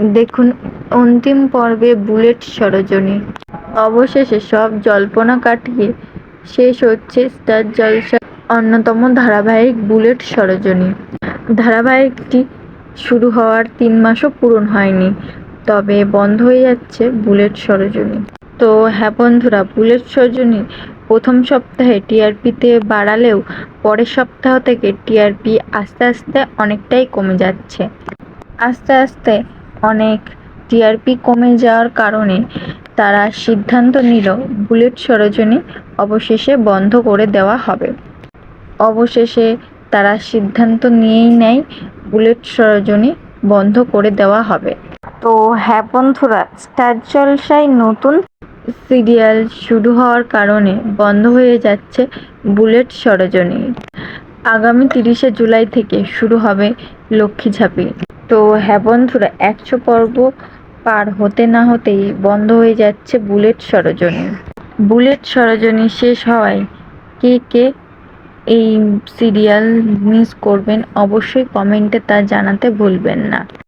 দেখুন, অন্তিম পর্বে বুলেট সরোজনী। অবশেষে সব জল্পনা কাটিয়ে শেষ হচ্ছে স্টার জলসার অন্যতম ধারাবাহিক বুলেট সরোজনী। ধারাবাহিকটি শুরু হওয়ার তিন মাসও পূরণ হয়নি, তবে বন্ধ হয়ে যাচ্ছে বুলেট সরোজনী। তো হ্যাঁ বন্ধুরা, বুলেট সরোজনী প্রথম সপ্তাহে টিআরপিতে বাড়ালেও পরের সপ্তাহ থেকে টিআরপি আস্তে আস্তে অনেকটাই কমে যাচ্ছে। আস্তে আস্তে অনেক টিআরপি কমে যাওয়ার কারণে তারা সিদ্ধান্ত নিল বুলেট সরোজনী অবশেষে বন্ধ করে দেওয়া হবে। অবশেষে তারা সিদ্ধান্ত নিয়েই নেয় বুলেট সরোজনী বন্ধ করে দেওয়া হবে। তো হ্যাঁ বন্ধুরা, স্টার জলসায় নতুন সিরিয়াল শুরু হওয়ার কারণে বন্ধ হয়ে যাচ্ছে বুলেট সরোজনী। আগামী তিরিশে জুলাই থেকে শুরু হবে লক্ষ্মী ঝাঁপি। তো হ্যাঁ বন্ধুরা, একশো পর্ব পার হতে না হতেই বন্ধ হয়ে যাচ্ছে বুলেট সরজনী। বুলেট সরজনী শেষ হওয়ায় কে কে এই সিরিয়াল মিস করবেন অবশ্যই কমেন্টে তা জানাতে ভুলবেন না।